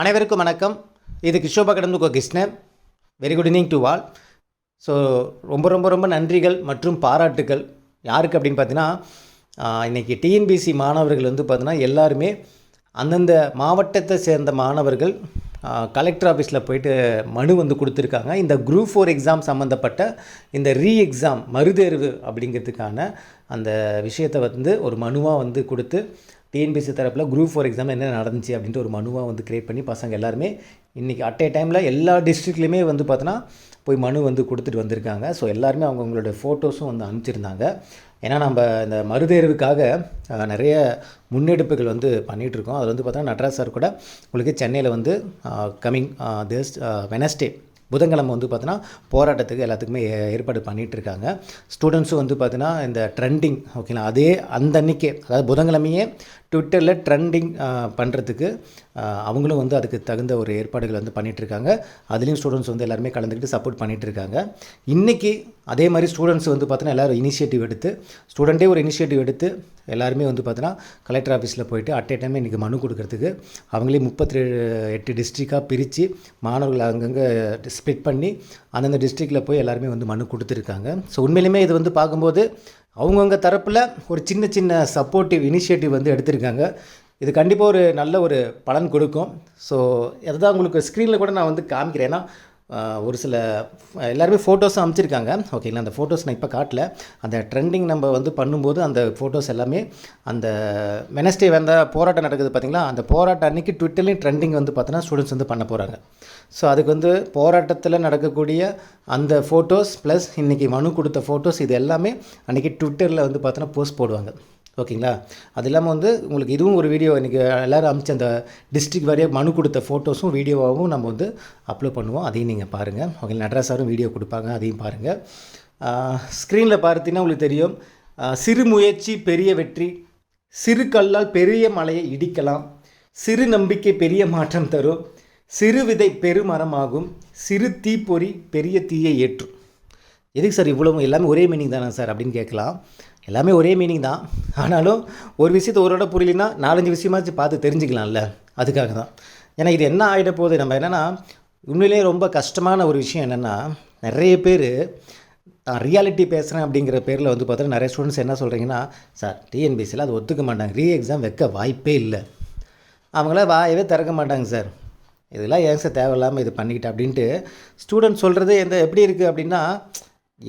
அனைவருக்கும் வணக்கம். இது கிஷோபா கடந்து Krishnan. Very good evening to all so ரொம்ப ரொம்ப ரொம்ப நன்றிகள் மற்றும் பாராட்டுகள். யாருக்கு அப்படின்னு பார்த்தீங்கன்னா இன்றைக்கி டிஎன்பிசி மாணவர்கள் வந்து பார்த்தீங்கன்னா எல்லாருமே அந்தந்த மாவட்டத்தை சேர்ந்த மாணவர்கள் கலெக்டர் ஆஃபீஸில் போயிட்டு மனு வந்து கொடுத்துருக்காங்க. இந்த குரூப் ஃபோர் எக்ஸாம் சம்மந்தப்பட்ட இந்த ரீ எக்ஸாம் மறுதேர்வு அப்படிங்கிறதுக்கான அந்த விஷயத்தை வந்து ஒரு மனுவாக வந்து கொடுத்து டிஎன்பிசி தரப்பில் குரூப் ஃபோர் எக்ஸாம் என்ன நடந்துச்சு அப்படின்ட்டு ஒரு மனுவாக வந்து கிரியேட் பண்ணி பசங்க எல்லாருமே இன்றைக்கி அட் ஏ டைமில் எல்லா டிஸ்ட்ரிக்ட்லேயுமே வந்து பார்த்தோன்னா போய் மனு வந்து கொடுத்துட்டு வந்திருக்காங்க. ஸோ எல்லாருமே அவங்கவுங்களோட ஃபோட்டோஸும் வந்து அனுப்பிச்சிருந்தாங்க. ஏன்னா நம்ம இந்த மறுதேர்வுக்காக நிறைய முன்னெடுப்புகள் வந்து பண்ணிகிட்ருக்கோம் அதில் அது வந்து பார்த்தோன்னா நட்ராஜ் சார் கூட உங்களுக்கு சென்னையில் வந்து கம்மிங் திஸ் வெனஸ்டே புதன்கிழமை வந்து பார்த்தீங்கன்னா போராட்டத்துக்கு எல்லாத்துக்குமே ஏற்பாடு பண்ணிகிட்டு இருக்காங்க. ஸ்டூடெண்ட்ஸும் வந்து பார்த்தீங்கன்னா இந்த ட்ரெண்டிங் ஓகேங்களா அதே அந்த அன்னைக்கே அதாவது புதன்கிழமையே ட்விட்டரில் ட்ரெண்டிங் பண்ணுறதுக்கு அவங்களும் வந்து அதுக்கு தகுந்த ஒரு ஏற்பாடுகள் வந்து பண்ணிகிட்டு இருக்காங்க அதுலேயும் ஸ்டூடெண்ட்ஸ் வந்து எல்லாருமே கலந்துக்கிட்டு சப்போர்ட் பண்ணிகிட்டு இருக்காங்க இன்றைக்கி அதே மாதிரி ஸ்டூடெண்ட்ஸ் வந்து பார்த்தீங்கன்னா எல்லோரும் இனிஷியேட்டிவ் எடுத்து ஸ்டூடெண்ட்டே ஒரு இனிஷியேட்டிவ் எடுத்து எல்லாருமே வந்து பார்த்தீங்கன்னா கலெக்டர் ஆஃபீஸில் போயிட்டு அட் ஏ டைம் இன்றைக்கி மனு கொடுக்கறதுக்கு அவங்களே முப்பத்தி எட்டு டிஸ்ட்ரிக்டாக பிரித்து மாணவர்கள் அங்கங்கே ஸ்ப்ளிட் பண்ணி அந்தந்த டிஸ்ட்ரிக்டில் போய் எல்லாருமே வந்து மனு கொடுத்துருக்காங்க. ஸோ உண்மையிலுமே இது வந்து பார்க்கும்போது அவங்கவுங்க தரப்பில் ஒரு சின்ன சின்ன சப்போர்ட்டிவ் இனிஷியேட்டிவ் வந்து எடுத்திருக்காங்க. இது கண்டிப்பாக ஒரு நல்ல ஒரு பலன் கொடுக்கும். ஸோ அதுதான் உங்களுக்கு ஸ்க்ரீனில் கூட நான் வந்து காமிக்கிறேன். ஏன்னா ஒரு சில எல்லாருமே ஃபோட்டோஸ் அமைச்சிருக்காங்க. ஓகேங்களா அந்த ஃபோட்டோஸ் நான் இப்போ காட்டல. அந்த ட்ரெண்டிங் நம்ம வந்து பண்ணும்போது அந்த ஃபோட்டோஸ் எல்லாமே அந்த வெனஸ்டே வந்த போராட்டம் நடக்குது பார்த்திங்களா அந்த போராட்டம் அன்றைக்கி ட்விட்டர்லேயும் ட்ரெண்டிங் வந்து பார்த்தோன்னா ஸ்டூடெண்ட்ஸ் வந்து பண்ண போகிறாங்க ஸோ அதுக்கு வந்து போராட்டத்தில் நடக்கக்கூடிய அந்த ஃபோட்டோஸ் ப்ளஸ் இன்றைக்கி மனு கொடுத்த ஃபோட்டோஸ் இது எல்லாமே அன்றைக்கி ட்விட்டரில் வந்து பார்த்தோன்னா போஸ்ட் போடுவாங்க. ஓகேங்களா? அது இல்லாமல் வந்து உங்களுக்கு இதுவும் ஒரு வீடியோ இன்றைக்கி எல்லோரும் அமைச்ச அந்த டிஸ்ட்ரிக்ட் வாரியாக மனு கொடுத்த ஃபோட்டோஸும் வீடியோவாகவும் நம்ம வந்து அப்லோட் பண்ணுவோம். அதையும் நீங்கள் பாருங்கள் ஓகே நட்ரா சாரும் வீடியோ கொடுப்பாங்க. அதையும் பாருங்கள் ஸ்க்ரீனில் பார்த்தீங்கன்னா உங்களுக்கு தெரியும். சிறு முயற்சி பெரிய வெற்றி. சிறு கல்லால் பெரிய மலையை இடிக்கலாம். சிறு நம்பிக்கை பெரிய மாற்றம் தரும். சிறு விதை பெருமரமாகும். சிறு தீப்பொறி பெரிய தீயை ஏற்றும். எதுக்கு சார் இவ்வளவு எல்லாமே ஒரே மீனிங் தானே சார் அப்படின்னு கேட்கலாம். எல்லாமே ஒரே மீனிங் தான். ஆனாலும் ஒரு விஷயத்த ஒரு விட புரியலனா நாலஞ்சு விஷயமாச்சும் பார்த்து தெரிஞ்சுக்கலாம்ல. அதுக்காக தான். ஏன்னா இது என்ன ஆகிட போகுது? நம்ம என்னென்னா உண்மையிலேயே ரொம்ப கஷ்டமான ஒரு விஷயம் என்னென்னா நிறைய பேர் நான் ரியாலிட்டி பேசுகிறேன் அப்படிங்கிற பேரில் வந்து பார்த்தா நிறைய ஸ்டூடெண்ட்ஸ் என்ன சொல்கிறீங்கன்னா சார் டிஎன்பிசியில் அது ஒத்துக்க மாட்டாங்க. ரீ எக்ஸாம் வைக்க வாய்ப்பே இல்லை. அவங்கள வாயவே திறக்க மாட்டாங்க சார். இதெல்லாம் ஏன் சார் தேவையில்லாமல் இது பண்ணிக்கிட்டேன் அப்படின்ட்டு ஸ்டூடெண்ட் சொல்கிறது எந்த எப்படி இருக்குது அப்படின்னா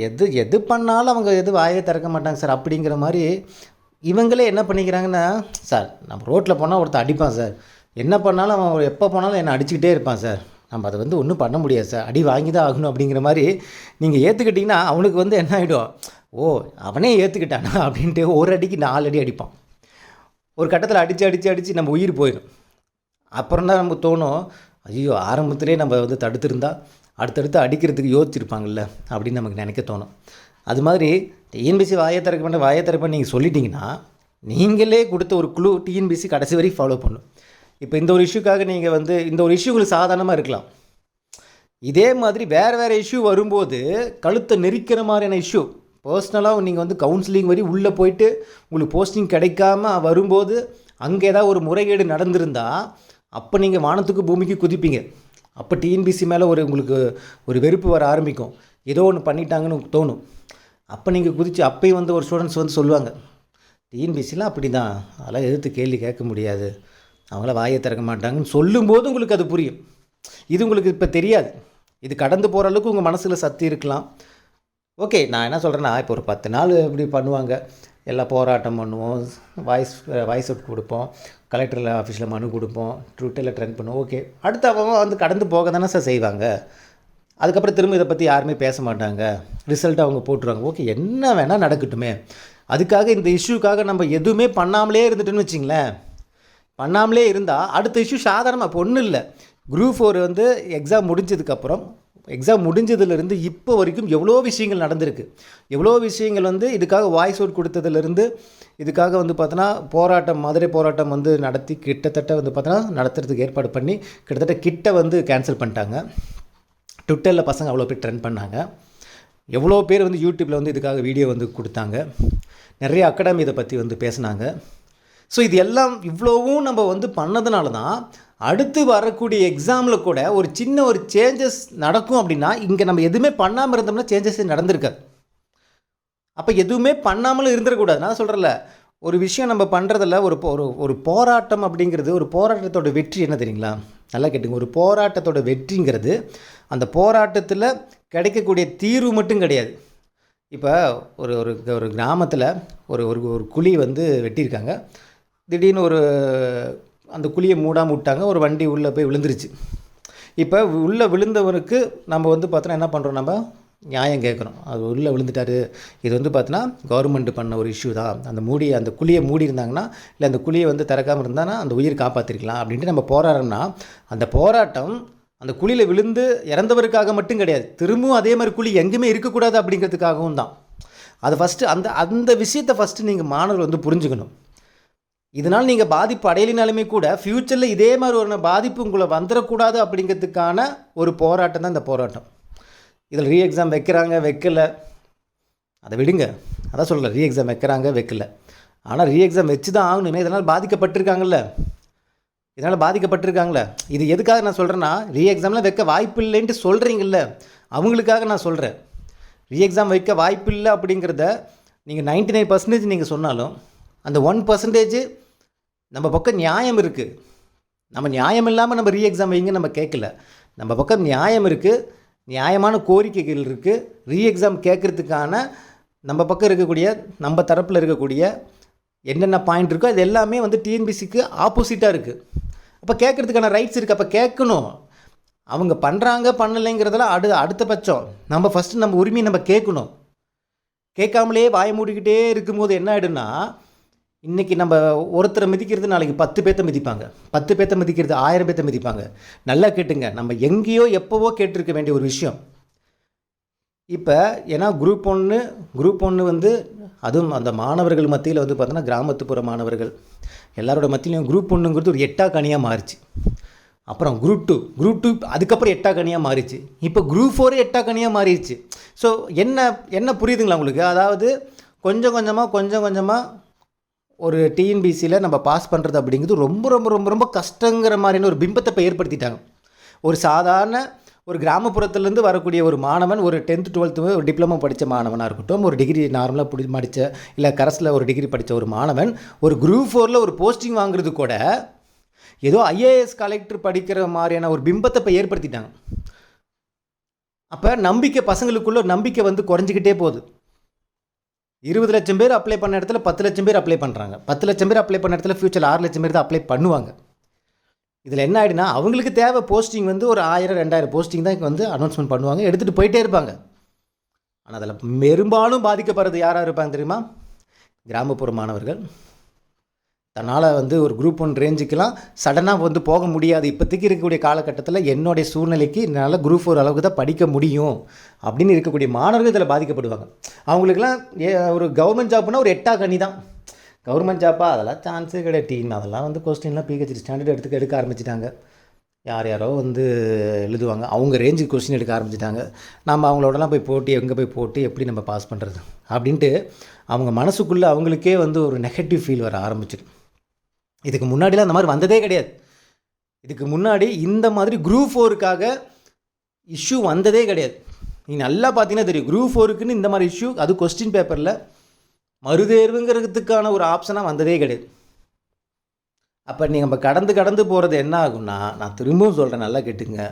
எது எது பண்ணாலும் அவங்க எது வாயே திறக்க மாட்டாங்க சார். அப்படிங்கிற மாதிரி இவங்களே என்ன பண்ணிக்கிறாங்கன்னா சார் நம்ம ரோட்டில் போனால் ஒருத்தன் அடிப்பான் சார். என்ன பண்ணாலும் அவன் எப்போ போனாலும் என்னை அடிச்சுக்கிட்டே இருப்பான் சார். நம்ம அதை வந்து ஒன்றும் பண்ண முடியாது சார். அடி வாங்கி தான் ஆகணும் அப்படிங்கிற மாதிரி நீங்கள் ஏற்றுக்கிட்டிங்கன்னா அவனுக்கு வந்து என்ன ஆகிடும் ஓ அவனே ஏற்றுக்கிட்டானா அப்படின்ட்டு ஒரு அடிக்கு நாலு அடி அடிப்பான். ஒரு கட்டத்தில் அடித்து அடித்து அடித்து நம்ம உயிர் போயிடும் அப்புறம் தான் நமக்கு தோணும் ஐயோ ஆரம்பத்திலே நம்ம வந்து தடுத்துருந்தா அடுத்தடுத்து அடிக்கிறதுக்கு யோசிச்சிருப்பாங்கல்ல அப்படின்னு நமக்கு நினைக்க தோணும். அது மாதிரி டிஎன்பிசி வாயை திறக்க பண்ண வாயை திறக்க நீங்கள் சொல்லிட்டீங்கன்னா நீங்களே கொடுத்த ஒரு குழு டிஎன்பிசி கடைசி வரைக்கும் ஃபாலோ பண்ணும். இப்போ இந்த ஒரு இஷ்யூக்காக நீங்கள் வந்து இந்த ஒரு இஷ்யூ உங்களுக்கு சாதாரணமாக இருக்கலாம். இதே மாதிரி வேறு வேறு இஷ்யூ வரும்போது கழுத்தை நெரிக்கிற மாதிரியான இஷ்யூ பர்சனலாக நீங்கள் வந்து கவுன்சிலிங் வரி உள்ளே போயிட்டு உங்களுக்கு போஸ்டிங் கிடைக்காம வரும்போது அங்கே ஏதாவது ஒரு முறைகேடு நடந்திருந்தால் அப்போ நீங்கள் வானத்துக்கு பூமிக்கு குதிப்பீங்க. அப்போ டிஎன்பிசி மேலே ஒரு உங்களுக்கு ஒரு வெறுப்பு வர ஆரம்பிக்கும். ஏதோ ஒன்று பண்ணிட்டாங்கன்னு தோணும். அப்போ நீங்கள் குதித்து அப்போயும் வந்து ஒரு ஸ்டூடெண்ட்ஸ் வந்து சொல்லுவாங்க டிஎன்பிசிலாம் அப்படி தான் அதெல்லாம் எதிர்த்து கேள்வி கேட்க முடியாது. அவங்கள வாயை திறக்க மாட்டாங்கன்னு சொல்லும்போது உங்களுக்கு அது புரியும். இது உங்களுக்கு இப்போ தெரியாது. இது கடந்து போகிற அளவுக்கு உங்கள் மனசில் சக்தி இருக்கலாம். ஓகே நான் என்ன சொல்கிறேன்னா இப்போ ஒரு பத்து நாள் இப்படி பண்ணுவாங்க. எல்லாம் போராட்டம் பண்ணுவோம். வாய்ஸ் வாய்ஸ் அவுட் கொடுப்போம். கலெக்டரில் ஆஃபீஸில் மனு கொடுப்போம் ட்விட்டரில் ட்ரெண்ட் பண்ணுவோம் ஓகே. அடுத்து அவங்க வந்து கடந்து போக தானே சார் செய்வாங்க. அதுக்கப்புறம் திரும்ப இதை பற்றி யாருமே பேச மாட்டாங்க. ரிசல்ட் அவங்க போட்டுருவாங்க. ஓகே என்ன வேணால் நடக்கட்டுமே. அதுக்காக இந்த இஷ்யூக்காக நம்ம எதுவுமே பண்ணாமலே இருந்துட்டோன்னு வச்சிங்களேன். பண்ணாமலே இருந்தால் அடுத்த இஷ்யூ சாதாரணமாக இப்போ ஒன்றும் இல்லை. குரூப் ஃபோர் வந்து எக்ஸாம் முடிஞ்சதுக்கப்புறம் எக்ஸாம் முடிஞ்சதுலேருந்து இப்போ வரைக்கும் எவ்வளோ விஷயங்கள் நடந்திருக்கு. எவ்வளோ விஷயங்கள் வந்து இதுக்காக வாய்ஸ் அவுட் கொடுத்ததுலேருந்து இதுக்காக வந்து பார்த்தோன்னா போராட்டம் மதுரை போராட்டம் வந்து நடத்தி கிட்டத்தட்ட வந்து பார்த்தோன்னா நடத்துறதுக்கு ஏற்பாடு பண்ணி கிட்டத்தட்ட கிட்ட வந்து கேன்சல் பண்ணிட்டாங்க. ட்விட்டரில் பசங்க அவ்வளோ பேர் ட்ரெண்ட் பண்ணாங்க. எவ்வளோ பேர் வந்து யூடியூப்பில் வந்து இதுக்காக வீடியோ வந்து கொடுத்தாங்க. நிறைய அகாடமி இதை பற்றி வந்து பேசுனாங்க. ஸோ இது எல்லாம் இவ்வளோவும் நம்ம வந்து பண்ணதுனால தான் அடுத்து வரக்கூடிய எக்ஸாமில் கூட ஒரு சின்ன ஒரு சேஞ்சஸ் நடக்கும் அப்படின்னா இங்கே நம்ம எதுவுமே பண்ணாமல் இருந்தோம்னா சேஞ்சஸ் நடந்திருக்காது. அப்போ எதுவுமே பண்ணாமலும் இருந்துடக்கூடாது நான் சொல்கிறல ஒரு விஷயம் நம்ம பண்ணுறதில் ஒரு போ- ஒரு ஒரு போராட்டம் அப்படிங்கிறது ஒரு போராட்டத்தோட வெற்றி என்ன தெரியுங்களா? நல்லா கேட்டுங்க. ஒரு போராட்டத்தோட வெற்றிங்கிறது அந்த போராட்டத்தில் கிடைக்கக்கூடிய தீர்வு மட்டும் கிடையாது. இப்போ ஒரு ஒரு ஒரு கிராமத்தில் ஒரு ஒரு ஒரு குழி வந்து வெட்டியிருக்காங்க. திடீர்னு ஒரு அந்த குழியை மூடாமல் விட்டாங்க ஒரு வண்டி உள்ளே போய் விழுந்துருச்சு. இப்போ உள்ளே விழுந்தவருக்கு நம்ம வந்து பார்த்தோன்னா என்ன பண்ணுறோம் நம்ம? நியாயம் கேட்குறோம். அது உள்ளே விழுந்துட்டாரு. இது வந்து பார்த்தோன்னா கவர்மெண்ட் பண்ண ஒரு இஷ்யூ தான். அந்த மூடி அந்த குழியை மூடி இருந்தாங்கன்னா இல்லை அந்த குழியை வந்து திறக்காமல் இருந்தாங்கன்னா அந்த உயிர் காப்பாற்றிருக்கலாம் அப்படின்ட்டு நம்ம போராடணும்னா அந்த போராட்டம் அந்த குழியில் விழுந்து இறந்தவருக்காக மட்டும் கிடையாது. திரும்பவும் அதே மாதிரி குழி எங்கேயுமே இருக்கக்கூடாது அப்படிங்கிறதுக்காகவும் தான். அது ஃபஸ்ட்டு அந்த அந்த விஷயத்தை ஃபஸ்ட்டு நீங்கள் மாணவர் வந்து புரிஞ்சுக்கணும். இதனால் நீங்கள் பாதிப்பு அடையலினாலுமே கூட ஃப்யூச்சரில் இதே மாதிரி ஒரு பாதிப்பு உங்களை வந்துடக்கூடாது அப்படிங்கிறதுக்கான ஒரு போராட்டம் தான் இந்த போராட்டம். இதில் ரீ எக்ஸாம் வைக்கிறாங்க வைக்கல. அதை விடுங்க. அதான் சொல்லல ரீ எக்ஸாம் வைக்கிறாங்க வைக்கல. ஆனால் ரீ எக்ஸாம் வச்சு தான் ஆகணுமே. இதனால் பாதிக்கப்பட்டிருக்காங்கல்ல. இதனால் பாதிக்கப்பட்டிருக்காங்களே இது எதுக்காக நான் சொல்கிறேன்னா ரீ எக்ஸாமில் வைக்க வாய்ப்பு இல்லைன்ட்டு சொல்கிறீங்கல்ல அவங்களுக்காக நான் சொல்கிறேன் ரீ எக்ஸாம் வைக்க வாய்ப்பு இல்லை அப்படிங்கிறத நீங்கள் நைன்டி நைன் பர்சன்டேஜ் நீங்கள் சொன்னாலும் அந்த ஒன் பர்சன்டேஜ் நம்ம பக்கம் நியாயம் இருக்குது நம்ம நியாயம் இல்லாமல் நம்ம ரீ எக்ஸாம் வைங்க நம்ம கேட்கல நம்ம பக்கம் நியாயம் இருக்குது நியாயமான கோரிக்கைகள் இருக்குது ரீ எக்ஸாம் கேட்குறதுக்கான நம்ம பக்கம் இருக்கக்கூடிய நம்ம தரப்பில் இருக்கக்கூடிய என்னென்ன பாயிண்ட் இருக்கோ அது எல்லாமே வந்து டிஎன்பிசிக்கு ஆப்போசிட்டாக இருக்குது அப்போ கேட்குறதுக்கான ரைட்ஸ் இருக்குது அப்போ கேட்கணும் அவங்க பண்ணுறாங்க பண்ணலைங்கிறதெல்லாம் அடு அடுத்த பட்சம். நம்ம ஃபஸ்ட்டு நம்ம உரிமையை நம்ம கேட்கணும் கேட்காமலே வாய மூடிக்கிட்டே இருக்கும்போது என்ன ஆகிடும்னா இன்றைக்கி நம்ம ஒருத்தரை மிதிக்கிறது நாளைக்கு பத்து பேர்த்த மிதிப்பாங்க. பத்து பேர்த்த மிதிக்கிறது ஆயிரம் பேர்த்த மிதிப்பாங்க. நல்லா கேட்டுங்க. நம்ம எங்கேயோ எப்போவோ கேட்டிருக்க வேண்டிய ஒரு விஷயம். இப்போ ஏன்னா குரூப் ஒன்று குரூப் ஒன்று வந்து அதுவும் அந்த மாணவர்கள் மத்தியில் வந்து பார்த்தோன்னா கிராமத்துப்புற மாணவர்கள் எல்லாரோட மத்தியிலையும் குரூப் ஒன்றுங்கிறது ஒரு எட்டா கனியாக மாறிச்சு. அப்புறம் குரூப் டூ குரூப் டூ அதுக்கப்புறம் எட்டா கனியாக மாறிச்சு. இப்போ குரூப் ஃபோரே எட்டா கனியாக மாறிடுச்சு. ஸோ என்ன என்ன புரியுதுங்களா உங்களுக்கு? அதாவது கொஞ்சம் கொஞ்சமாக கொஞ்சம் கொஞ்சமாக ஒரு டிஎன்பிசியில் நம்ம பாஸ் பண்ணுறது அப்படிங்கிறது ரொம்ப ரொம்ப ரொம்ப ரொம்ப கஷ்டங்கிற மாதிரியான ஒரு பிம்பத்தை இப்போ ஏற்படுத்திட்டாங்க. ஒரு சாதாரண ஒரு கிராமப்புறத்துலேருந்து வரக்கூடிய ஒரு மாணவன் ஒரு டென்த்து டுவெல்த்து ஒரு டிப்ளமோ படித்த மாணவனாக இருக்கட்டும் ஒரு டிகிரி நார்மலாக பிடி படித்த இல்லை கரஸில் ஒரு டிகிரி படித்த ஒரு மாணவன் ஒரு குரூப் ஃபோரில் ஒரு போஸ்டிங் வாங்குறது கூட ஏதோ ஐஏஎஸ் கலெக்டர் படிக்கிற மாதிரியான ஒரு பிம்பத்தை இப்போ ஏற்படுத்திட்டாங்க. அப்போ நம்பிக்கை பசங்களுக்குள்ள ஒரு நம்பிக்கை வந்து குறைஞ்சிக்கிட்டே போகுது. இருபது லட்சம் பேர் அப்ளை பண்ண இடத்துல பத்து லட்சம் பேர் அப்ளை பண்ணுறாங்க பத்து லட்சம் பேர் அப்ளை பண்ண இடத்துல ஃபியூச்சர் ஆறு லட்சம் பேர் தான் அப்ளை பண்ணுவாங்க. இதில் என்ன ஆகிடுனா அவங்களுக்கு தேவை போஸ்டிங் வந்து ஒரு ஆயிரம் ரெண்டாயிரம் போஸ்டிங் தான் இங்கே வந்து அனௌன்ஸ்மெண்ட் பண்ணுவாங்க. எடுத்துகிட்டு போயிட்டே இருப்பாங்க. ஆனால் அதில் பெரும்பாலும் பாதிக்கப்படுறது யாராக இருப்பாங்க தெரியுமா? கிராமப்புற மாணவர்கள். தன்னால் வந்து ஒரு குரூப் ஒன் ரேஞ்சுக்கெலாம் சடனாக வந்து போக முடியாது. இப்போதைக்கு இருக்கக்கூடிய காலகட்டத்தில் என்னுடைய சூழ்நிலைக்கு என்னால் குரூப் ஒரு அளவுக்கு தான் படிக்க முடியும் அப்படின்னு இருக்கக்கூடிய மாணவர்கள் இதில் பாதிக்கப்படுவாங்க. அவங்களுக்குலாம் ஏ- ஒரு கவர்மெண்ட் ஜாப்னா ஒரு எட்டா கனி தான். கவர்மெண்ட் ஜாப்பா அதெல்லாம் சான்ஸே கிடையாது டீம் அதெல்லாம் வந்து கொஸ்டின்லாம் பிஹெச்டி ஸ்டாண்டர்ட் எடுத்துக்க எடுக்க ஆரம்பிச்சிட்டாங்க. யார் யாரோ வந்து எழுதுவாங்க. அவங்க ரேஞ்சுக்கு கொஸ்டின் எடுக்க ஆரம்பிச்சிட்டாங்க. நம்ம அவங்களோடலாம் போய் போட்டு எங்கே போய் போட்டு எப்படி நம்ம பாஸ் பண்ணுறது அப்படின்ட்டு அவங்க மனசுக்குள்ளே அவங்களுக்கே வந்து ஒரு நெகட்டிவ் ஃபீல் வர ஆரம்பிச்சிடும். இதுக்கு முன்னாடிலாம் அந்த மாதிரி வந்ததே கிடையாது. இதுக்கு முன்னாடி இந்த மாதிரி குரூப் ஃபோருக்காக இஷ்யூ வந்ததே கிடையாது. நீ நல்லா பார்த்தீங்கன்னா தெரியும். குரூப் ஃபோருக்குன்னு இந்த மாதிரி இஷ்யூ அது கொஸ்டின் பேப்பரில் மறுதேர்வுங்கிறதுக்கான ஒரு ஆப்ஷனாக வந்ததே கிடையாது. அப்போ நீங்கள் நம்ம கடந்து கடந்து போகிறது என்ன ஆகும்னா நான் திரும்பவும் சொல்கிறேன் நல்லா கேட்டுங்க.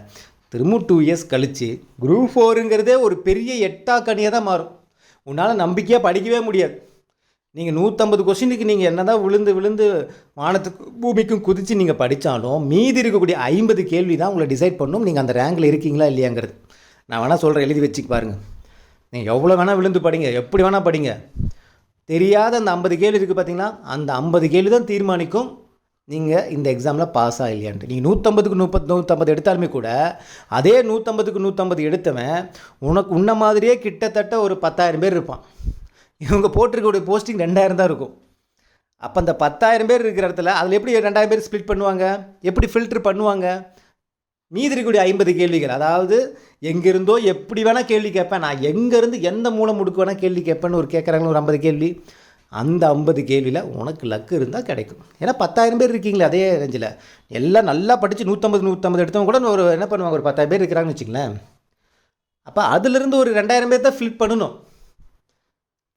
திரும்பவும் டூ இயர்ஸ் கழித்து குரூப் ஃபோருங்கிறதே ஒரு பெரிய எட்டா கனியாக தான் மாறும். உன்னால் நம்பிக்கையாக படிக்கவே முடியாது. நீங்கள் நூற்றம்பது கொஸ்டினுக்கு நீங்கள் என்ன தான் விழுந்து விழுந்து வானத்துக்கு பூமிக்கும் குதித்து நீங்கள் படித்தாலும் மீதி இருக்கக்கூடிய ஐம்பது கேள்வி தான் உங்களை டிசைட் பண்ணும். நீங்கள் அந்த ரேங்கில் இருக்கீங்களா இல்லையாங்கிறது. நான் வேணால் சொல்கிறேன் எழுதி வச்சுக்க பாருங்கள் நீங்கள் எவ்வளோ வேணால் விழுந்து படிங்க எப்படி வேணால் படிங்க. தெரியாத அந்த ஐம்பது கேள்வி இருக்குது பார்த்தீங்களா அந்த ஐம்பது கேள்வி தான் தீர்மானிக்கும். நீங்கள் இந்த எக்ஸாமில் பாஸ் ஆகலையான்ட்டு நீங்கள் நூற்றம்பதுக்கு முப்பத் நூற்றம்பது எடுத்தாலுமே கூட அதே நூற்றம்பதுக்கு நூற்றம்பது எடுத்தவன் உனக்கு உன்ன மாதிரியே கிட்டத்தட்ட ஒரு பத்தாயிரம் பேர் இருப்பான். இவங்க போட்டிருக்கக்கூடிய போஸ்டிங் ரெண்டாயிரம் தான் இருக்கும். அப்போ அந்த பத்தாயிரம் பேர் இருக்கிற இடத்துல அதில் எப்படி ரெண்டாயிரம் பேர் ஸ்ப்ளிட் பண்ணுவாங்க? எப்படி ஃபில்டர் பண்ணுவாங்க? மீதி இருக்கக்கூடிய ஐம்பது கேள்விகள். அதாவது எங்கேருந்தோ எப்படி வேணால் கேள்வி கேட்பேன். நான் எங்கேருந்து எந்த மூலம் முடுக்கு வேணால் கேள்வி கேட்பேன்னு ஒரு கேட்குறாங்களோ ஒரு ஐம்பது கேள்வி. அந்த ஐம்பது கேள்வியில் உனக்கு லக்கு இருந்தால் கிடைக்கும். ஏன்னா பத்தாயிரம் பேர் இருக்கீங்களே அதே ரேஞ்சில் எல்லாம் நல்லா படித்து நூற்றம்பது நூற்றம்பது எடுத்தவங்க கூட ஒரு என்ன பண்ணுவாங்க? ஒரு பத்தாயிரம் பேர் இருக்கிறாங்கன்னு வச்சுங்களேன் அப்போ அதுலேருந்து ஒரு ரெண்டாயிரம் பேர் தான் ஃபில் பண்ணணும்.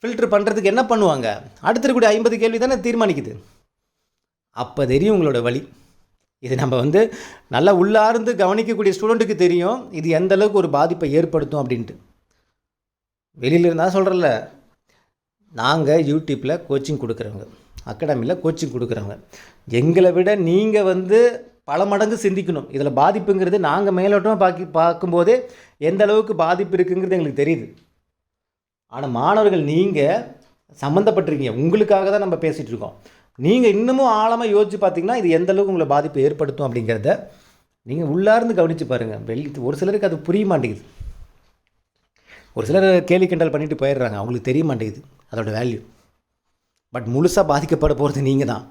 ஃபில்ட்ரு பண்ணுறதுக்கு என்ன பண்ணுவாங்க? அடுத்து இருக்கக்கூடிய ஐம்பது கேள்வி தானே தீர்மானிக்குது. அப்போ தெரியும் உங்களோட வழி. இது நம்ம வந்து நல்லா உள்ளார்ந்து கவனிக்கக்கூடிய ஸ்டூடெண்ட்டுக்கு தெரியும். இது எந்த அளவுக்கு ஒரு பாதிப்பை ஏற்படுத்தும் அப்படின்ட்டு. வெளியில் இருந்தால் சொல்கிறல நாங்கள் யூடியூப்பில் கோச்சிங் கொடுக்குறவங்க அகாடமியில் கோச்சிங் கொடுக்குறவங்க. எங்களை விட நீங்கள் வந்து பல மடங்கு சிந்திக்கணும். இதில் பாதிப்புங்கிறது நாங்கள் மேலோட்டமாக பார்க்க பார்க்கும்போதே எந்த அளவுக்கு பாதிப்பு இருக்குங்கிறது எங்களுக்கு தெரியுது. ஆனால் மாணவர்கள் நீங்கள் சம்மந்தப்பட்டிருக்கீங்க உங்களுக்காக தான் நம்ம பேசிகிட்டு இருக்கோம். நீங்கள் இன்னமும் ஆழமாக யோசிச்சு பார்த்தீங்கன்னா இது எந்த அளவுக்கு உங்களை பாதிப்பு ஏற்படுத்தும் அப்படிங்கிறத நீங்கள் உள்ளார்ந்து கவனித்து பாருங்கள் வெளி ஒரு சிலருக்கு அது புரிய மாட்டேங்குது. ஒரு சிலர் கேலி கிண்டல் பண்ணிட்டு போயிடுறாங்க. அவங்களுக்கு தெரிய மாட்டேங்குது. அதோட வேல்யூ பட் முழுசாக பாதிக்கப்பட போகிறது நீங்கள் தான்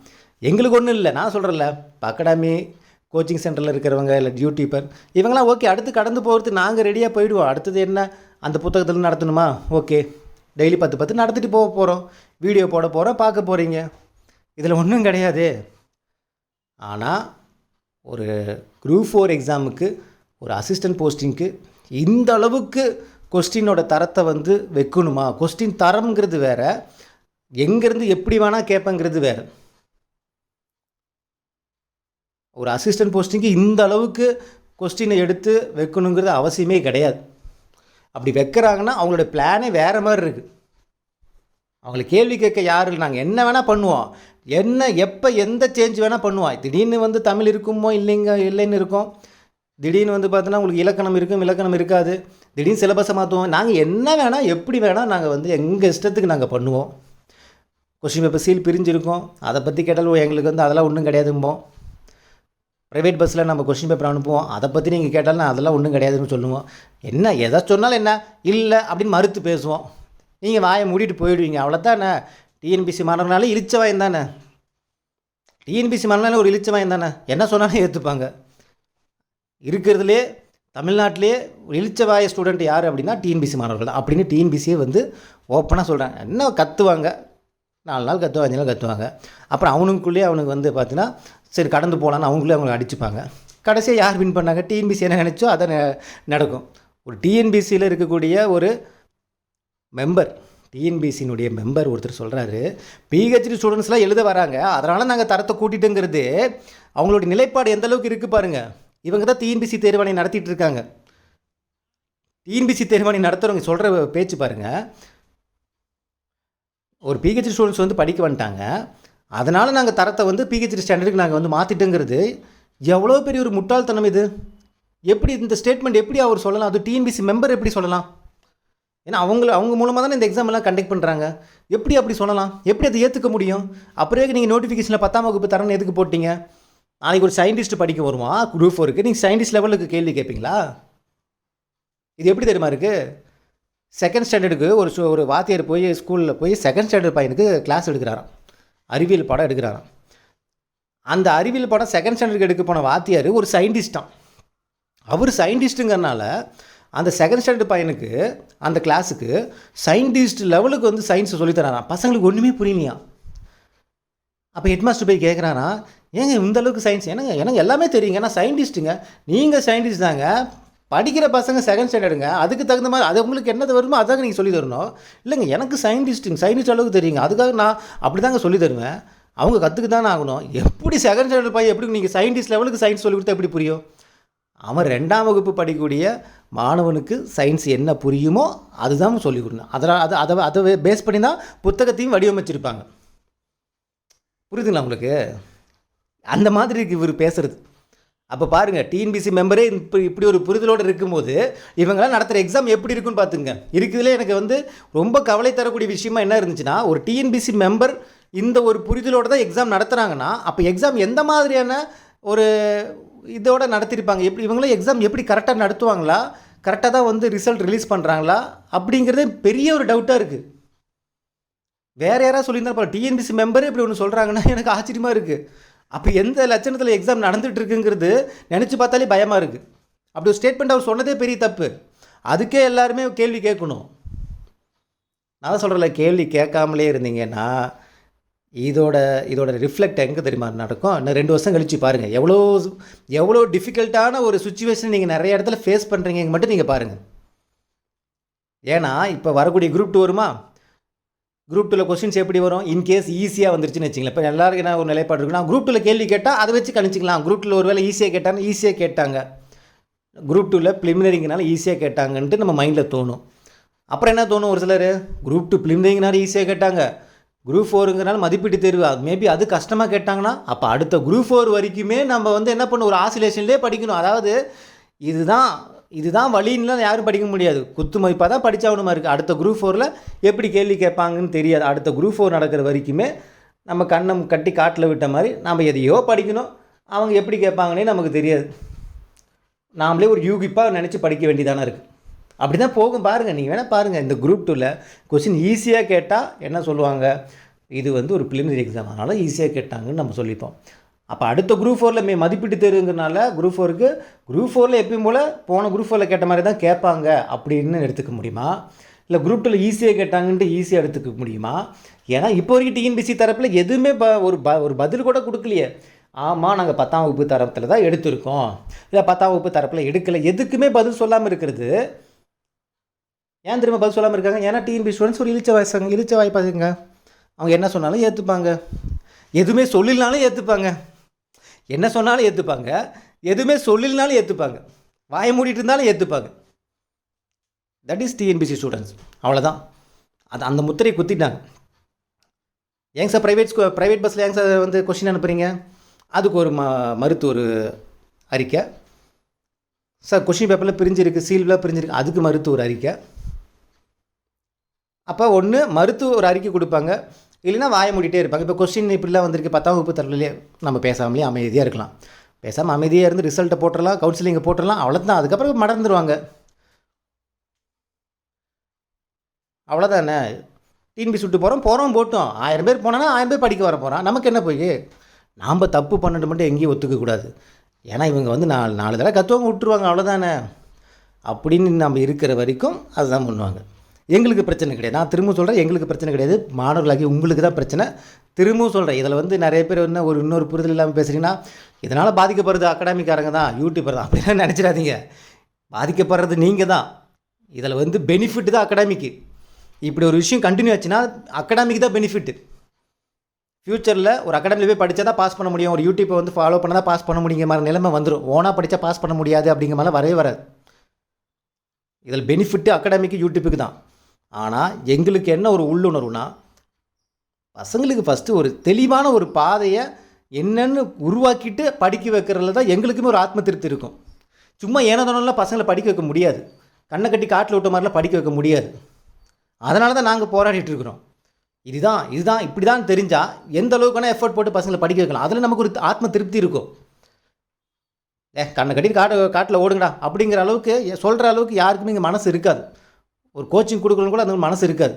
எங்களுக்கு ஒன்றும் இல்லை. நான் சொல்கிறேன்ல இப்போ அகாடமி கோச்சிங் சென்டரில் இருக்கிறவங்க இல்லை டியூட்டிப்பர் இவங்களாம் ஓகே அடுத்து கடந்து போகிறது நாங்கள் ரெடியாக போயிடுவோம். அடுத்தது என்ன? அந்த புத்தகத்தில் நடத்தணுமா? ஓகே டெய்லி பத்து பத்து நடத்திட்டு போக போகிறோம் வீடியோ போட போகிறோம் பார்க்க போகிறீங்க இதில் ஒன்றும் கிடையாது. ஆனால் ஒரு குரூப் ஃபோர் எக்ஸாமுக்கு ஒரு அசிஸ்டன்ட் போஸ்டிங்க்கு இந்த அளவுக்கு கொஸ்டினோட தரத்தை வந்து வைக்கணுமா? கொஸ்டின் தரம்ங்கிறது வேறு. எங்கேருந்து எப்படி வேணால் கேட்பேங்கிறது வேறு. ஒரு அசிஸ்டன்ட் போஸ்டிங்க்கு இந்த அளவுக்கு கொஸ்டினை எடுத்து வைக்கணுங்கிறது அவசியமே கிடையாது. அப்படி வைக்கிறாங்கன்னா அவங்களோட பிளானே வேறு மாதிரி இருக்குது அவங்கள கேள்வி கேட்க யார் இல்லை நாங்கள் என்ன வேணால் பண்ணுவோம். என்ன எப்போ எந்த சேஞ்ச் வேணால் பண்ணுவோம். திடீர்னு வந்து தமிழ் இருக்குமோ இல்லைங்க இல்லைன்னு இருக்கும். திடீர்னு வந்து பார்த்தோன்னா உங்களுக்கு இலக்கணம் இருக்கும் இலக்கணம் இருக்காது. திடீர்னு சிலபஸை மாற்றுவோம் நாங்கள் என்ன வேணால் எப்படி வேணால் நாங்கள் வந்து எங்கள் இஷ்டத்துக்கு நாங்கள் பண்ணுவோம். கொஸ்டின் பேப்பர் சீல் பிரிஞ்சிருக்கோம். அதை பற்றி கேட்டாலும் எங்களுக்கு வந்து அதெல்லாம் ஒன்றும் கிடையாதும்போம். ப்ரைவேட் பஸ்ஸில் நம்ம கொஸ்டின் பேப்பர் அனுப்புவோம். அதை பற்றி நீங்கள் கேட்டாலும் அதெல்லாம் ஒன்றும் கிடையாதுன்னு சொல்லுவோம். என்ன எதை சொன்னாலும் என்ன? இல்லை அப்படின்னு மறுத்து பேசுவோம். நீங்கள் வாயை மூடிட்டு போயிடுவீங்க. அவ்வளோதானே டிஎன்பிசி மாணவனாலே இழிச்ச வாயம் தானே? டிஎன்பிசி மாணவனாலே ஒரு இழிச்ச வாயம் தானே? என்ன சொன்னாலும் ஏற்றுப்பாங்க இருக்கிறதுலே தமிழ்நாட்டிலே ஒரு இழிச்சவாய ஸ்டூடெண்ட் யார் அப்படின்னா டிஎன்பிசி மாணவர்கள் தான். அப்படின்னு டிஎன்பிசியே வந்து ஓப்பனாக சொல்கிறாங்க என்ன கத்துவாங்க? நாலு நாள் கற்றுவாங்க அஞ்சு நாள் கற்றுவாங்க அப்புறம் அவனுக்குள்ளேயே அவனுக்கு வந்து பார்த்தீங்கன்னா சரி கடந்து போகலான்னு அவங்களே அவங்களை அடிச்சுப்பாங்க. கடைசியாக யார் வின் பண்ணாங்க? டிஎன்பிசி என்ன நினச்சோ அதை நடக்கும். ஒரு டிஎன்பிசியில் இருக்கக்கூடிய ஒரு மெம்பர் டிஎன்பிசியினுடைய மெம்பர் ஒருத்தர் சொல்கிறாரு பிஹெச்டி ஸ்டூடெண்ட்ஸ்லாம் எழுத வராங்க. அதனால் நாங்கள் தரத்தை கூட்டிட்டுங்கிறது அவங்களுடைய நிலைப்பாடு எந்த அளவுக்கு இருக்குது பாருங்கள் இவங்க தான் டிஎன்பிசி தேர்வாணை நடத்திட்டு இருக்காங்க. டிஎன்பிசி தேர்வாணை நடத்துகிறவங்க சொல்கிற பேச்சு பாருங்கள் ஒரு பிஹெச்டி ஸ்டூடெண்ட்ஸ் வந்து படிக்க வந்துட்டாங்க. அதனால் நாங்கள் தரத்தை வந்து பிஹெச்டி ஸ்டாண்டர்டுக்கு நாங்கள் வந்து மாற்றிட்டோங்கிறது எவ்வளோ பெரிய ஒரு முட்டாள்தனம் இது? எப்படி இந்த ஸ்டேட்மெண்ட் எப்படி அவர் சொல்லலாம்? அது டிஎன்பிசி மெம்பர் எப்படி சொல்லலாம்? ஏன்னா அவங்கள அவங்க மூலமாக தானே இந்த எக்ஸாம் எல்லாம் கண்டக்ட் பண்ணுறாங்க எப்படி அப்படி சொல்லலாம்? எப்படி அதை ஏற்றுக்க முடியும்? அப்புறம் நீங்கள் நோட்டிஃபிகேஷனில் பத்தாம் வகுப்பு தரன்னு எதுக்கு போட்டீங்க? நாளைக்கு ஒரு சயின்டிஸ்ட் படிக்க வருவான் குரூப் ஃபோருக்கு நீங்கள் சயின்டிஸ்ட் லெவலுக்கு கேள்வி கேட்பீங்களா இது எப்படி தெரியுமா இருக்குது செகண்ட் ஸ்டாண்டர்டுக்கு ஒரு ஒரு வாத்தியார் போய் ஸ்கூலில் போய் செகண்ட் ஸ்டாண்டர்ட் பையனுக்கு கிளாஸ் எடுக்கிறாராம். அறிவியல் படம் எடுக்கிறாராம். அந்த அறிவியல் படம் செகண்ட் ஸ்டாண்டர்டுக்கு எடுக்க போன வாத்தியார் ஒரு சயின்டிஸ்டான் அவர் சயின்டிஸ்ட்டுங்கிறனால அந்த செகண்ட் ஸ்டாண்டர்ட் பையனுக்கு அந்த கிளாஸுக்கு சயின்டிஸ்ட் லெவலுக்கு வந்து சயின்ஸை சொல்லித்தராராம் பசங்களுக்கு ஒன்றுமே புரியலையா அப்போ ஹெட்மாஸ்டர் போய் கேட்குறானா ஏங்க இந்த அளவுக்கு சயின்ஸ் என்னங்க எனக்கு எல்லாமே தெரியுங்க. நான் சயின்டிஸ்ட்டுங்க நீங்கள் சயின்டிஸ்ட் தாங்க. படிக்கிற பசங்க செகண்ட் ஸ்டாண்டர்டுங்க அதுக்கு தகுந்த மாதிரி அது உங்களுக்கு என்னது வருமோ அதாங்க நீங்கள் சொல்லி தரணும். இல்லைங்க எனக்கு சயின்டிஸ்ட்டுங்க சயின்டிஸ்ட் அளவுக்கு தெரியுங்க. அதுக்காக நான் அப்படி தாங்க சொல்லி தருவேன். அவங்க கற்றுக்கு தானே ஆகணும். எப்படி செகண்ட் ஸ்டாண்டர்ட் பையன் எப்படி நீங்கள் சயின்டிஸ்ட் லெவலுக்கு சயின்ஸ் சொல்லி கொடுத்தா எப்படி புரியும்? அவன் ரெண்டாம் வகுப்பு படிக்கக்கூடிய மாணவனுக்கு சயின்ஸ் என்ன புரியுமோ அதுதான் சொல்லிக் கொடுக்கணும். அதனால் அதை அதை அதை பேஸ் பண்ணி தான் புத்தகத்தையும் வடிவமைச்சிருப்பாங்க. புரியுதுங்களா உங்களுக்கு? அந்த மாதிரி இருக்கு இவர் பேசுறது. அப்போ பாருங்கள் டிஎன்பிசி மெம்பரே இப்படி இப்படி ஒரு புரிதலோடு இருக்கும்போது இவங்களாம் நடத்துகிற எக்ஸாம் எப்படி இருக்குன்னு பார்த்துங்க இருக்குதுல எனக்கு வந்து ரொம்ப கவலை தரக்கூடிய விஷயமா என்ன இருந்துச்சுன்னா ஒரு டிஎன்பிசி மெம்பர் இந்த ஒரு புரிதலோடு தான் எக்ஸாம் நடத்துகிறாங்கன்னா அப்போ எக்ஸாம் எந்த மாதிரியான ஒரு இதோட நடத்தியிருப்பாங்க எப்படி இவங்களும் எக்ஸாம் எப்படி கரெக்டாக நடத்துவாங்களா? கரெக்டாக தான் வந்து ரிசல்ட் ரிலீஸ் பண்ணுறாங்களா அப்படிங்கிறதே பெரிய ஒரு டவுட்டாக இருக்குது வேறு யாராவது சொல்லியிருந்தா டிஎன்பிசி மெம்பரே இப்படி ஒன்று சொல்கிறாங்கன்னா எனக்கு ஆச்சரியமாக இருக்குது அப்போ எந்த லட்சணத்தில் எக்ஸாம் நடந்துட்டு இருக்குங்கிறது நினச்சி பார்த்தாலே பயமாக இருக்குது அப்படி ஒரு ஸ்டேட்மெண்ட் அவர் சொன்னதே பெரிய தப்பு. அதுக்கே எல்லாருமே கேள்வி கேட்கணும். நான் சொல்கிறல கேள்வி கேட்காமலே இருந்தீங்கன்னா இதோட இதோட ரிஃப்ளெக்ட் எங்கே தெரியுமா நடக்கும்? இன்னும் ரெண்டு வருஷம் கழித்து பாருங்கள் எவ்வளோ எவ்வளோ டிஃபிகல்ட்டான ஒரு சுச்சுவேஷன் நீங்கள் நிறைய இடத்துல ஃபேஸ் பண்ணுறீங்க மட்டும் நீங்கள் பாருங்கள் ஏன்னா இப்போ வரக்கூடிய குரூப் டூ வருமா? குரூப் டூவில் கொஸ்டின்ஸ் எப்படி வரும்? இன்கேஸ் ஈஸியாக வந்துருச்சுன்னு வச்சுங்களேன். இப்போ எல்லாருக்கும் என்ன ஒரு நிலைப்பாடு இருக்குன்னா குரூப் டூவில் கேள்வி கேட்டால் அதை வச்சு கணிச்சிக்கலாம். குரூப் டூவில் ஒரு வேலை ஈஸியாக கேட்டாங்க ஈஸியாக கேட்டாங்க. குரூப் டூவில் ப்ளிமினரிங்கனால ஈஸியாக கேட்டாங்கன்ட்டு நம்ம மைண்டில் தோணும். அப்புறம் என்ன தோணும் ஒரு சிலர்? குரூப் டூ ப்ளிமினரிங்கனால ஈஸியாக கேட்டாங்க. குரூப் ஃபோருங்கிறனால மதிப்பீட்டு தேர்வு. மேபி அது கஷ்டமாக கேட்டாங்கன்னா அப்போ அடுத்த குரூப் ஃபோர் வரைக்குமே நம்ம வந்து என்ன பண்ணணும் ஒரு ஆசிலேஷன்லேயே படிக்கணும். அதாவது இதுதான் இதுதான் வழின்னுலாம் யாரும் படிக்க முடியாது. குத்து மதிப்பாக தான் படித்தாகணுமா இருக்குது அடுத்த குரூப் ஃபோரில் எப்படி கேள்வி கேட்பாங்கன்னு தெரியாது. அடுத்த குரூப் ஃபோர் நடக்கிற வரைக்குமே நம்ம கண்ணம் கட்டி காட்டில் விட்ட மாதிரி நம்ம எதையோ படிக்கணும். அவங்க எப்படி கேட்பாங்கன்னே நமக்கு தெரியாது. நாமளே ஒரு யூகிப்பாக நினச்சி படிக்க வேண்டியதானே இருக்குது அப்படி தான் போகும். பாருங்கள் நீங்கள் வேணால் பாருங்கள் இந்த குரூப் டூவில் கொஸ்டின் ஈஸியாக கேட்டால் என்ன சொல்லுவாங்க? இது வந்து ஒரு பிலிமினரி எக்ஸாம் அதனால் ஈஸியாக கேட்டாங்கன்னு நம்ம சொல்லிப்போம். அப்போ அடுத்த குரூப் ஃபோரில் மே மதிப்பீட்டு தேர்வுங்கிறனால குரூப் ஃபோருக்கு குரூப் ஃபோரில் எப்பயும் போல் போன குரூப் ஃபோரில் கேட்ட மாதிரி தான் கேட்பாங்க அப்படின்னு எடுத்துக்க முடியுமா? இல்லை குரூப் டூவில் ஈஸியாக கேட்டாங்கன்ட்டு ஈஸியாக எடுத்துக்க முடியுமா? ஏன்னா இப்போ வரைக்கும் டிஎன்பிசி தரப்பில் எதுவுமே ப ஒரு ப ஒரு பதில் கூட கொடுக்கலையே. ஆமாம் நாங்கள் பத்தாம் வகுப்பு தரத்தில் தான் எடுத்திருக்கோம். இல்லை பத்தாம் வகுப்பு தரப்பில் எடுக்கலை. எதுக்குமே பதில் சொல்லாமல் இருக்கிறது. ஏன் திரும்ப பதில் சொல்லாமல் இருக்காங்க? ஏன்னா டிஎன்பி ஸ்டூடெண்ட்ஸ் ஒரு இழிச்ச வயசாங்க இழிச்ச வாய்ப்பாங்க அவங்க என்ன சொன்னாலும் ஏற்றுப்பாங்க எதுவுமே சொல்லினாலும் ஏற்றுப்பாங்க என்ன சொன்னாலும் ஏற்றுப்பாங்க எதுவுமே சொல்லினாலும் ஏற்றுப்பாங்க வாயை மூடிட்டு இருந்தாலும் ஏற்றுப்பாங்க தட் இஸ் டிஎன்பிசி ஸ்டூடெண்ட்ஸ் அவ்வளோதான் அது அந்த முத்திரையை குத்திட்டாங்க. ஏங்க சார் ப்ரைவேட் ஸ்கூ ப்ரைவேட் பஸ்ஸில் ஏங்க சார் வந்து கொஷின் அனுப்புகிறீங்க அதுக்கு ஒரு ம மருத்துவ ஒரு அறிக்கை சார் கொஷின் பேப்பரில் பிரிஞ்சிருக்கு சீல்வில் பிரிஞ்சிருக்கு அதுக்கு மருத்துவ ஒரு அறிக்கை. அப்போ ஒன்று மருத்துவ ஒரு அறிக்கை கொடுப்பாங்க. இல்லைன்னா வாய மூடிட்டே இருப்பாங்க. இப்போ கொஸ்டின் இப்படிலாம் வந்திருக்கு. பத்தாம் வகுப்பு தரலையே நம்ம பேசாமலே அமைதியாக இருக்கலாம். பேசாமல் அமைதியாக இருந்து ரிசல்ட்டை போட்டுடலாம் கவுன்சிலிங்கை போட்டுடலாம் அவ்வளோதான் அதுக்கப்புறம் மறந்துடுவாங்க அவ்வளோதானே டிஎன்பி சுட்டு போகிறோம் போகிறோம் போட்டோம். ஆயிரம் பேர் போனோன்னா ஆயிரம் பேர் படிக்க வர போகிறான் நமக்கு என்ன போய்? நாம் தப்பு பண்ணிட்டு மட்டும் எங்கேயும் ஒத்துக்கக்கூடாது ஏன்னா இவங்க வந்து நாலு நாலு தடவை கற்றுவங்க விட்டுருவாங்க. அவ்வளோதானே அப்படின்னு நம்ம இருக்கிற வரைக்கும் அதுதான் பண்ணுவாங்க. எங்களுக்கு பிரச்சனை கிடையாது. நான் திரும்ப சொல்கிறேன் எங்களுக்கு பிரச்சனை கிடையாது. மாணவர்களாகி உங்களுக்கு தான் பிரச்சனை. திரும்பவும் சொல்கிறேன் இதில் வந்து நிறைய பேர் என்ன ஒரு இன்னொரு புரிதல் இல்லாமல் பேசுகிறீங்கன்னா இதனால் பாதிக்கப்படுறது அகாடமிக்காரங்க தான் யூடியூபர் தான். அப்படிலாம் நினச்சிடாதீங்க. பாதிக்கப்படுறது நீங்கள் தான். இதில் வந்து பெனிஃபிட் தான் அகாடமிக்கு இப்படி ஒரு விஷயம் கண்டினியூ ஆச்சுன்னா அகாடமிக்கு தான் பெனிஃபிட்டு ஃப்யூச்சரில் ஒரு அகாடமியில் போய் படித்தா தான் பாஸ் பண்ண முடியும். ஒரு யூடியூப்பை வந்து ஃபாலோ பண்ணால் தான் பாஸ் பண்ண முடியுங்கிற மாதிரி நிலைமை வந்துடும் ஓனாக படித்தா பாஸ் பண்ண முடியாது அப்படிங்கிற மாதிரிலாம் வரவே வராது. இதில் பெனிஃபிட்டு அகாடமிக்கு யூடியூப்புக்கு தான். ஆனால் எங்களுக்கு என்ன ஒரு உள்ளுணர்வுனா பசங்களுக்கு ஃபஸ்ட்டு ஒரு தெளிவான ஒரு பாதையை என்னென்னு உருவாக்கிட்டு படிக்க வைக்கிறதுல தான் எங்களுக்குமே ஒரு ஆத்ம திருப்தி இருக்கும். சும்மா ஏனதானெல்லாம் பசங்களை படிக்க வைக்க முடியாது. கண்ணை கட்டி காட்டில் விட்ட மாதிரிலாம் படிக்க வைக்க முடியாது. அதனால தான் நாங்கள் போராடிட்டு இருக்கிறோம். இதுதான் இதுதான் இப்படி தான் தெரிஞ்சால் எந்த அளவுக்கு எஃபர்ட் போட்டு பசங்களை படிக்க வைக்கலாம். அதில் நமக்கு ஒரு ஆத்ம திருப்தி இருக்கும். ஏ கண்ணை கட்டி காட்டு காட்டில் ஓடுங்கடா அப்படிங்கிற அளவுக்கு சொல்கிற அளவுக்கு யாருக்குமே இங்கே மனசு இருக்காது. ஒரு கோச்சிங் கொடுக்கணும் கூட அந்த மனசு இருக்காது.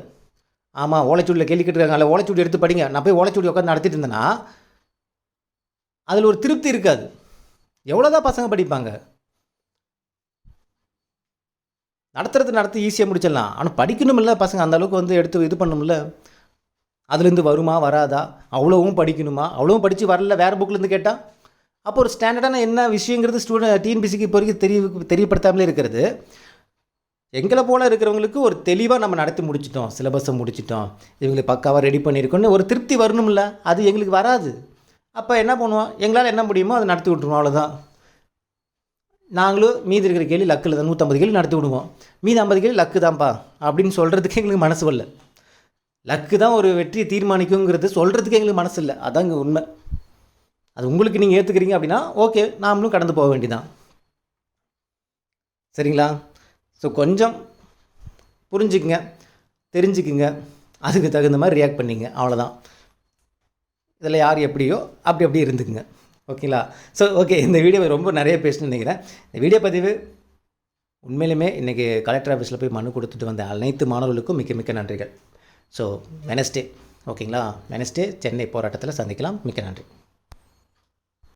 ஆமாம் ஓலைச்சூடியில் கேள்வி கேட்டுருக்காங்க ஓலைச்சூடி எடுத்து படிங்க. நான் போய் ஓலைச்சூடி உட்காந்து நடத்திட்டு இருந்தேன்னா அதில் ஒரு திருப்தி இருக்காது. எவ்வளோதான் பசங்க படிப்பாங்க? நடத்துறது நடத்தி ஈஸியாக முடிச்சிடலாம். ஆனால் படிக்கணுமில்ல பசங்க அந்த அளவுக்கு வந்து எடுத்து இது பண்ணணும்ல? அதுலேருந்து வருமா வராதா? அவ்வளோவும் படிக்கணுமா? அவ்வளோவும் படித்து வரல வேறு புக்லேருந்து கேட்டால் அப்போ ஒரு ஸ்டாண்டர்டான என்ன விஷயங்கிறது ஸ்டூடெண்ட் டிஎன்பிசிக்கு இப்போ வரைக்கும் தெரிய தெரியப்படுத்தாமலே இருக்கிறது. எங்களை போல் இருக்கிறவங்களுக்கு ஒரு தெளிவாக நம்ம நடத்தி முடிச்சிட்டோம் சிலபஸை முடிச்சிட்டோம். இவங்களுக்கு பக்காவாக ரெடி பண்ணியிருக்கோன்னு ஒரு திருப்தி வரணும்ல. அது எங்களுக்கு வராது. அப்போ என்ன பண்ணுவோம்? எங்களால் என்ன முடியுமோ அதை நடத்தி விட்ருவோம் அவ்வளோதான் நாங்களும் மீதி இருக்கிற கேள்வி லக்கில் தான். நூற்றம்பது கேள்வி நடத்தி விடுவோம். மீதி ஐம்பது கேள்வி லக்கு தான்ப்பா அப்படின்னு சொல்கிறதுக்கு எங்களுக்கு மனசு வரல. லக்கு தான் ஒரு வெற்றியை தீர்மானிக்குங்கிறது சொல்கிறதுக்கு எங்களுக்கு மனசு இல்லை. அதாங்க உண்மை. அது உங்களுக்கு நீங்கள் ஏற்றுக்கிறீங்க அப்படின்னா ஓகே நாமளும் கடந்து போக வேண்டியதான் சரிங்களா? ஸோ கொஞ்சம் புரிஞ்சுக்குங்க தெரிஞ்சுக்குங்க அதுக்கு தகுந்த மாதிரி ரியாக்ட் பண்ணிங்க அவ்வளோதான் இதில் யார் எப்படியோ அப்படி அப்படி இருந்துக்குங்க. ஓகேங்களா? ஸோ ஓகே இந்த வீடியோவை ரொம்ப நிறைய பேசணும்னு நினைக்கிறேன். இந்த வீடியோ பதிவு உண்மையிலுமே இன்றைக்கி கலெக்டர் ஆஃபீஸில் போய் மனு கொடுத்துட்டு வந்த அனைத்து மாணவர்களுக்கும் மிக்க மிக்க நன்றிகள். ஸோ வெனஸ்டே ஓகேங்களா? வெனஸ்டே சென்னை போராட்டத்தில் சந்திக்கலாம். மிக்க நன்றி.